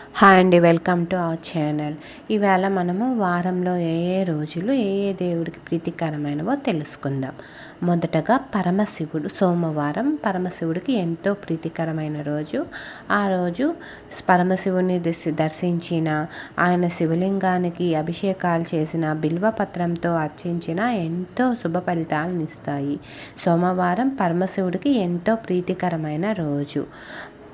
Hi అండి welcome to our channel. ఈవేళ మనము వారంలో ఏ ఏ రోజులు ఏ ఏ దేవుడికి ప్రీతికరమైనవో తెలుసుకుందాం. మొదటగా పరమశివుడు సోమవారం పరమశివుడికి ఎంతో ప్రీతికరమైన రోజు. ఆ రోజు పరమశివుని దర్శించిన ఆయన శివలింగానికి అభిషేకాలు చేసిన బిల్వపత్రంతో అర్చించిన ఎంతో శుభ ఫలితాలను ఇస్తాయి. సోమవారం పరమశివుడికి ఎంతో ప్రీతికరమైన రోజు.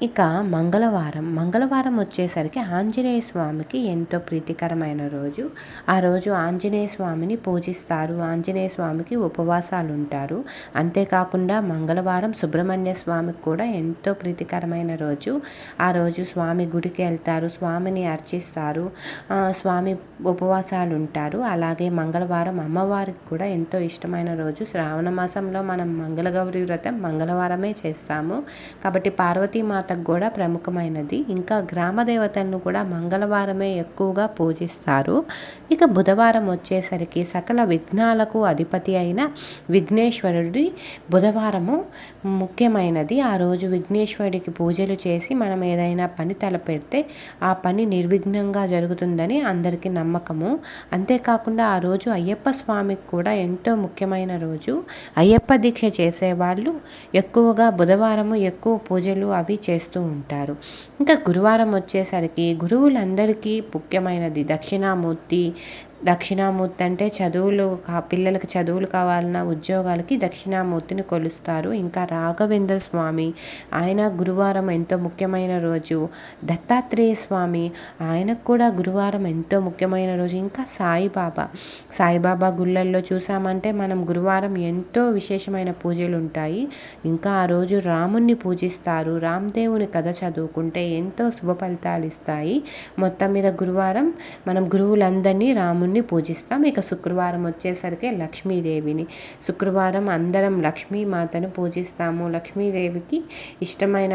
ఇక మంగళవారం మంగళవారం వచ్చేసరికి ఆంజనేయ స్వామికి ఎంతో ప్రీతికరమైన రోజు. ఆ రోజు ఆంజనేయ స్వామిని పూజిస్తారు ఆంజనేయ స్వామికి ఉపవాసాలు ఉంటారు అంతేకాకుండా మంగళవారం సుబ్రహ్మణ్య స్వామికి కూడా ఎంతో ప్రీతికరమైన రోజు. ఆ రోజు స్వామి గుడికి వెళ్తారు స్వామిని అర్చిస్తారు స్వామి ఉపవాసాలు ఉంటారు అలాగే మంగళవారం అమ్మవారికి కూడా ఎంతో ఇష్టమైన రోజు. శ్రావణ మాసంలో మనం మంగళగౌరి వ్రతం మంగళవారమే చేస్తాము. కాబట్టి పార్వతీమాత మాతకు కూడా ప్రముఖమైనది. ఇంకా గ్రామ దేవతలను కూడా మంగళవారమే ఎక్కువగా పూజిస్తారు. ఇక బుధవారం వచ్చేసరికి సకల విఘ్నాలకు అధిపతి అయిన విఘ్నేశ్వరుడి బుధవారము ముఖ్యమైనది. ఆ రోజు విఘ్నేశ్వరుడికి పూజలు చేసి మనం ఏదైనా పని తలపెడితే ఆ పని నిర్విఘ్నంగా జరుగుతుందని అందరికీ నమ్మకము. అంతేకాకుండా ఆ రోజు అయ్యప్ప స్వామికి కూడా ఎంతో ముఖ్యమైన రోజు. అయ్యప్ప దీక్ష చేసేవాళ్ళు ఎక్కువగా బుధవారము ఎక్కువ పూజలు అవి చే చేస్తూ ఉంటారు. ఇంకా గురువారం వచ్చేసరికి గురువులందరికీ ముఖ్యమైనది దక్షిణామూర్తి దక్షిణామూర్తి అంటే చదువులు పిల్లలకు పిల్లలకి చదువులు కావాలన్న ఉద్యోగాలకి దక్షిణామూర్తిని కొలుస్తారు. ఇంకా రాఘవేంద్ర స్వామి ఆయన గురువారం ఎంతో ముఖ్యమైన రోజు. దత్తాత్రేయ స్వామి ఆయనకు కూడా గురువారం ఎంతో ముఖ్యమైన రోజు. ఇంకా సాయిబాబా సాయిబాబా గుళ్ళల్లో చూసామంటే మనం గురువారం ఎంతో విశేషమైన పూజలు ఉంటాయి. ఇంకా ఆ రోజు రాముణ్ణి పూజిస్తారు. రామ్దేవుని కథ చదువుకుంటే ఎంతో శుభ ఫలితాలు ఇస్తాయి. మొత్తం మీద గురువారం మనం గురువులందరినీ రాముని దేవుణ్ణి పూజిస్తాం. ఇక శుక్రవారం వచ్చేసరికి లక్ష్మీదేవిని. శుక్రవారం అందరం లక్ష్మీమాతను పూజిస్తాము. లక్ష్మీదేవికి ఇష్టమైన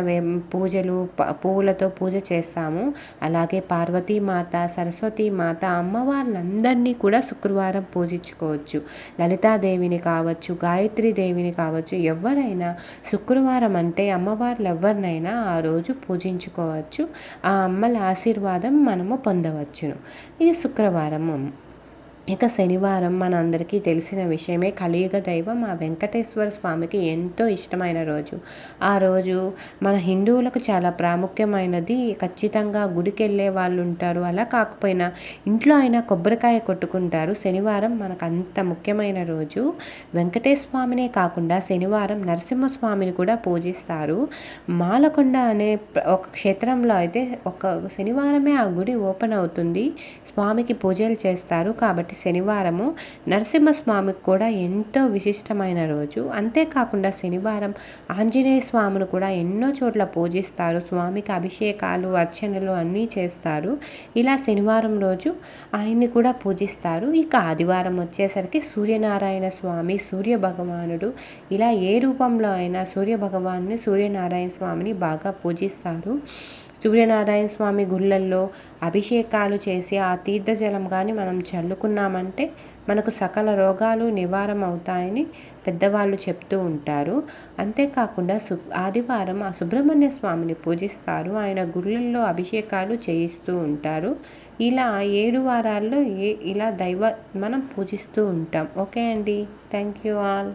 పూజలు పువ్వులతో పూజ చేస్తాము. అలాగే పార్వతీమాత సరస్వతీమాత అమ్మవార్లందరినీ కూడా శుక్రవారం పూజించుకోవచ్చు. లలితాదేవిని కావచ్చు గాయత్రి దేవిని కావచ్చు ఎవరైనా శుక్రవారం అంటే అమ్మవార్లు ఎవరినైనా ఆ రోజు పూజించుకోవచ్చు. ఆ అమ్మల ఆశీర్వాదం మనము పొందవచ్చును. ఇది శుక్రవారం ఇక శనివారం మన అందరికీ తెలిసిన విషయమే కలియుగ దైవం ఆ వెంకటేశ్వర స్వామికి ఎంతో ఇష్టమైన రోజు. ఆ రోజు మన హిందువులకు చాలా ప్రాముఖ్యమైనది. ఖచ్చితంగా గుడికి వెళ్ళే వాళ్ళు ఉంటారు అలా కాకపోయినా ఇంట్లో అయినా కొబ్బరికాయ కొట్టుకుంటారు. శనివారం మనకు అంత ముఖ్యమైన రోజు. వెంకటేశ్వర స్వామినే కాకుండా శనివారం నరసింహస్వామిని కూడా పూజిస్తారు. మాలకొండ అనే ఒక క్షేత్రంలో అయితే ఒక శనివారమే ఆ గుడి ఓపెన్ అవుతుంది. స్వామికి పూజలు చేస్తారు. కాబట్టి కాబట్టి శనివారము నరసింహస్వామికి కూడా ఎంతో విశిష్టమైన రోజు. అంతేకాకుండా శనివారం ఆంజనేయ స్వామిని కూడా ఎన్నో చోట్ల పూజిస్తారు. స్వామికి అభిషేకాలు అర్చనలు అన్నీ చేస్తారు. ఇలా శనివారం రోజు ఆయన్ని కూడా పూజిస్తారు. ఇక ఆదివారం వచ్చేసరికి సూర్యనారాయణ స్వామి సూర్య భగవానుడు ఇలా ఏ రూపంలో అయినా సూర్య భగవాన్ని సూర్యనారాయణ స్వామిని బాగా పూజిస్తారు. సూర్యనారాయణ స్వామి గుళ్ళల్లో అభిషేకాలు చేసి ఆ తీర్థజలం కానీ మనం చల్లుకున్నామంటే మనకు సకల రోగాలు నివారం అవుతాయని పెద్దవాళ్ళు చెప్తూ ఉంటారు. అంతేకాకుండా సు ఆదివారం ఆ సుబ్రహ్మణ్య స్వామిని పూజిస్తారు. ఆయన గుళ్ళల్లో అభిషేకాలు చేయిస్తూ ఉంటారు. ఇలా ఏడు వారాల్లో ఏ ఇలా దైవ మనం పూజిస్తూ ఉంటాం. ఓకే అండి. Thank you all.